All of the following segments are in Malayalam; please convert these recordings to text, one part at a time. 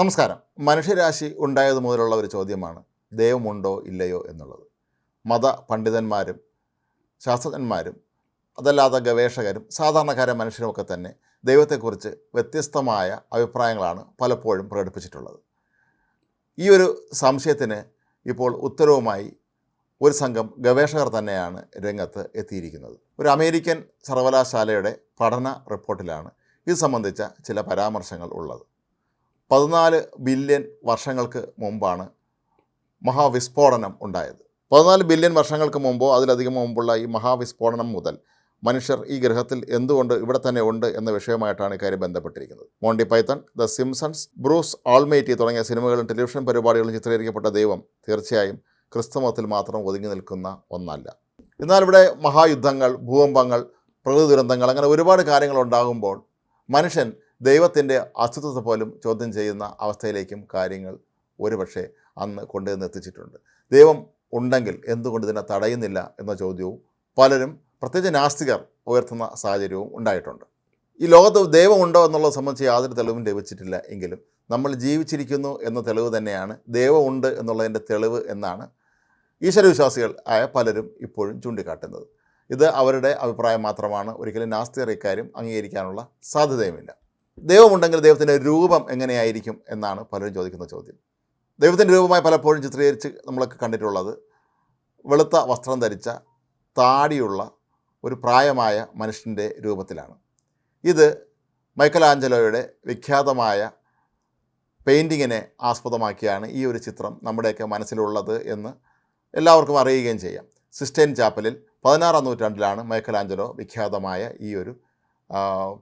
നമസ്കാരം. മനുഷ്യരാശി ഉണ്ടായത് മുതലുള്ള ഒരു ചോദ്യമാണ് ദൈവമുണ്ടോ ഇല്ലയോ എന്നുള്ളത്. മത പണ്ഡിതന്മാരും ശാസ്ത്രജ്ഞന്മാരും അതല്ലാതെ ഗവേഷകരും സാധാരണക്കാരായ മനുഷ്യരുമൊക്കെ തന്നെ ദൈവത്തെക്കുറിച്ച് വ്യത്യസ്തമായ അഭിപ്രായങ്ങളാണ് പലപ്പോഴും പ്രകടിപ്പിച്ചിട്ടുള്ളത്. ഈ ഒരു സംശയത്തിന് ഇപ്പോൾ ഉത്തരവുമായി ഒരു സംഘം ഗവേഷകർ തന്നെയാണ് രംഗത്ത് എത്തിയിരിക്കുന്നത്. ഒരു അമേരിക്കൻ സർവകലാശാലയുടെ പഠന റിപ്പോർട്ടിലാണ് ഇത് സംബന്ധിച്ച ചില പരാമർശങ്ങൾ ഉള്ളത്. പതിനാല് ബില്യൺ വർഷങ്ങൾക്ക് മുമ്പാണ് മഹാവിസ്ഫോടനം ഉണ്ടായത്. പതിനാല് ബില്യൺ വർഷങ്ങൾക്ക് മുമ്പോ അതിലധികം മുമ്പുള്ള ഈ മഹാവിസ്ഫോടനം മുതൽ മനുഷ്യർ ഈ ഗ്രഹത്തിൽ എന്തുകൊണ്ട് ഇവിടെ തന്നെ ഉണ്ട് എന്ന വിഷയമായിട്ടാണ് ഇക്കാര്യം ബന്ധപ്പെട്ടിരിക്കുന്നത്. Monty Python the Simpsons Bruce almighty തുടങ്ങിയ സിനിമകളും ടെലിവിഷൻ പരിപാടികളും ചിത്രീകരിക്കപ്പെട്ട ദൈവം തീർച്ചയായും ക്രിസ്തുമതത്തിൽ മാത്രം ഒതുങ്ങി നിൽക്കുന്ന ഒന്നല്ല. എന്നാൽ ഇവിടെ മഹായുദ്ധങ്ങൾ ഭൂകമ്പങ്ങൾ പ്രകൃതി ദുരന്തങ്ങൾ അങ്ങനെ ഒരുപാട് കാര്യങ്ങൾ ഉണ്ടാകുമ്പോൾ മനുഷ്യൻ ദൈവത്തിന്റെ അസ്തിത്വത്തെ പോലും ചോദ്യം ചെയ്യുന്ന അവസ്ഥയിലേക്കും കാര്യങ്ങൾ ഒരുപക്ഷെ അന്ന് കൊണ്ടുവന്ന് എത്തിച്ചിട്ടുണ്ട്. ദൈവം ഉണ്ടെങ്കിൽ എന്തുകൊണ്ട് ഇതിനെ തടയുന്നില്ല എന്ന ചോദ്യവും പലരും പ്രത്യേകിച്ച് നാസ്തികർ ഉയർത്തുന്ന സാഹചര്യവും ഉണ്ടായിട്ടുണ്ട്. ഈ ലോകത്ത് ദൈവമുണ്ടോ എന്നുള്ളത് സംബന്ധിച്ച് യാതൊരു തെളിവും ലഭിച്ചിട്ടില്ല എങ്കിലും നമ്മൾ ജീവിച്ചിരിക്കുന്നു എന്ന തെളിവ് തന്നെയാണ് ദൈവമുണ്ട് എന്നുള്ളതിന്റെ തെളിവ് എന്നാണ് ഈശ്വരവിശ്വാസികൾ ആയ പലരും ഇപ്പോഴും ചൂണ്ടിക്കാട്ടുന്നത്. ഇത് അവരുടെ അഭിപ്രായം മാത്രമാണ്. ഒരിക്കലും നാസ്തികർ ഇക്കാര്യം അംഗീകരിക്കാനുള്ള സാധ്യതയുമില്ല. ദൈവമുണ്ടെങ്കിൽ ദൈവത്തിന്റെ രൂപം എങ്ങനെയായിരിക്കും എന്നാണ് പലരും ചോദിക്കുന്ന ചോദ്യം. ദൈവത്തിന്റെ രൂപമായി പലപ്പോഴും ചിത്രീകരിച്ച് നമ്മളൊക്കെ കണ്ടിട്ടുള്ളത് വെളുത്ത വസ്ത്രം ധരിച്ച താടിയുള്ള ഒരു പ്രായമായ മനുഷ്യന്റെ രൂപത്തിലാണ്. ഇത് മൈക്കൽ ആഞ്ചലോയുടെ വിഖ്യാതമായ പെയിന്റിങ്ങിനെ ആസ്പദമാക്കിയാണ് ഈ ഒരു ചിത്രം നമ്മുടെയൊക്കെ മനസ്സിലുള്ളത് എന്ന് എല്ലാവർക്കും അറിയുകയും ചെയ്യാം. സിസ്റ്റൈൻ ചാപ്പലിൽ പതിനാറാം നൂറ്റാണ്ടിലാണ് മൈക്കൽ ആഞ്ചലോ വിഖ്യാതമായ ഈ ഒരു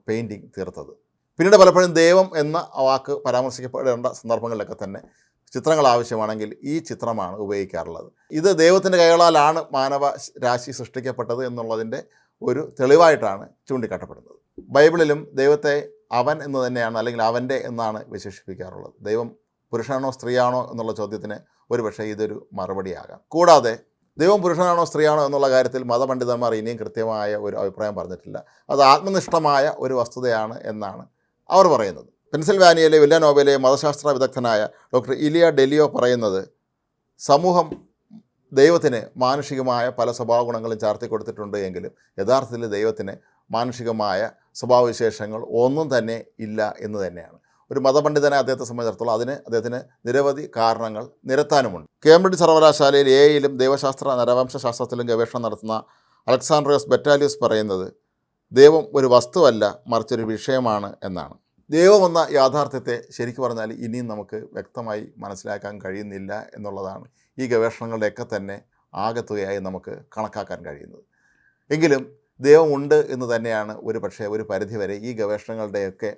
പെയിന്റിങ് തീർത്തത്. പിന്നീട് പലപ്പോഴും ദൈവം എന്ന വാക്ക് പരാമർശിക്കപ്പെടേണ്ട സന്ദർഭങ്ങളിലൊക്കെ തന്നെ ചിത്രങ്ങൾ ആവശ്യമാണെങ്കിൽ ഈ ചിത്രമാണ് ഉപയോഗിക്കാറുള്ളത്. ഇത് ദൈവത്തിന്റെ കൈകളാലാണ് മാനവ രാശി സൃഷ്ടിക്കപ്പെട്ടത് എന്നുള്ളതിന്റെ ഒരു തെളിവായിട്ടാണ് ചൂണ്ടിക്കാട്ടപ്പെടുന്നത്. ബൈബിളിലും ദൈവത്തെ അവൻ എന്ന് തന്നെയാണ് അല്ലെങ്കിൽ അവന്റെ എന്നാണ് വിശേഷിപ്പിക്കാറുള്ളത്. ദൈവം പുരുഷനാണോ സ്ത്രീയാണോ എന്നുള്ള ചോദ്യത്തിന് ഒരുപക്ഷെ ഇതൊരു മറുപടിയാകാം. കൂടാതെ ദൈവം പുരുഷനാണോ സ്ത്രീയാണോ എന്നുള്ള കാര്യത്തിൽ മതപണ്ഡിതന്മാർ ഇനിയും കൃത്യമായ ഒരു അഭിപ്രായം പറഞ്ഞിട്ടില്ല. അത് ആത്മനിഷ്ഠമായ ഒരു വസ്തുതയാണ് എന്നാണ് അവർ പറയുന്നത്. പെൻസിൽവാനിയയിലെ വില്ലനോവയിലെ മതശാസ്ത്ര വിദഗ്ധനായ ഡോക്ടർ ഇലിയ ഡെലിയോ പറയുന്നത് സമൂഹം ദൈവത്തിന് മാനുഷികമായ പല സ്വഭാവ ഗുണങ്ങളും ചാർത്തി കൊടുത്തിട്ടുണ്ട് എങ്കിലും യഥാർത്ഥത്തിൽ ദൈവത്തിന് മാനുഷികമായ സ്വഭാവവിശേഷങ്ങൾ ഒന്നും തന്നെ ഇല്ല എന്ന് തന്നെയാണ്. ഒരു മതപണ്ഡിതനെ അദ്ദേഹത്തെ സംബന്ധിച്ചിടത്തോളം അതിന് അദ്ദേഹത്തിന് നിരവധി കാരണങ്ങൾ നിരത്താനുമുണ്ട്. കേംബ്രിഡ്ജ് സർവകലാശാലയിൽ എയിലും ദൈവശാസ്ത്ര നരവംശാസ്ത്രത്തിലും ഗവേഷണം നടത്തുന്ന അലക്സാണ്ട്രിയോസ് ബെറ്റാലിയസ് പറയുന്നത് ദൈവം ഒരു വസ്തുവല്ല മറിച്ചൊരു വിഷയമാണ് എന്നാണ്. ദൈവം എന്ന യാഥാർത്ഥ്യത്തെ ശരിക്കു പറഞ്ഞാൽ ഇനിയും നമുക്ക് വ്യക്തമായി മനസ്സിലാക്കാൻ കഴിയുന്നില്ല എന്നുള്ളതാണ് ഈ ഗവേഷണങ്ങളുടെയൊക്കെ തന്നെ ആകത്തുകയായി നമുക്ക് കണക്കാക്കാൻ കഴിയുന്നത്. എങ്കിലും ദൈവമുണ്ട് എന്ന് തന്നെയാണ് ഒരു പക്ഷേ ഒരു പരിധിവരെ ഈ ഗവേഷണങ്ങളുടെയൊക്കെ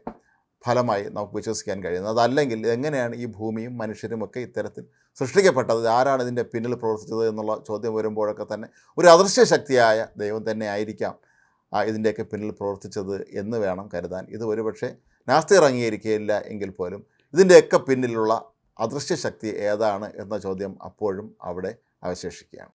ഫലമായി നമുക്ക് വിശ്വസിക്കാൻ കഴിയുന്നത്. അതല്ലെങ്കിൽ എങ്ങനെയാണ് ഈ ഭൂമിയും മനുഷ്യരും ഒക്കെ ഇത്തരത്തിൽ സൃഷ്ടിക്കപ്പെട്ടത്? ആരാണ് ഇതിന്റെ പിന്നിൽ പ്രവർത്തിച്ചത് എന്നുള്ള ചോദ്യം വരുമ്പോഴൊക്കെ തന്നെ ഒരു അദൃശ്യ ശക്തിയായ ദൈവം തന്നെ ആയിരിക്കാം ആ ഇതിന്റെയൊക്കെ പിന്നിൽ പ്രവർത്തിച്ചത് എന്ന് വേണം കരുതാൻ. ഇത് ഒരുപക്ഷെ നാസ്തികർ അംഗീകരിക്കുകയില്ല എങ്കിൽ പോലും ഇതിന്റെയൊക്കെ പിന്നിലുള്ള അദൃശ്യ ശക്തി ഏതാണ് എന്ന ചോദ്യം അപ്പോഴും അവിടെ അവശേഷിക്കുകയാണ്.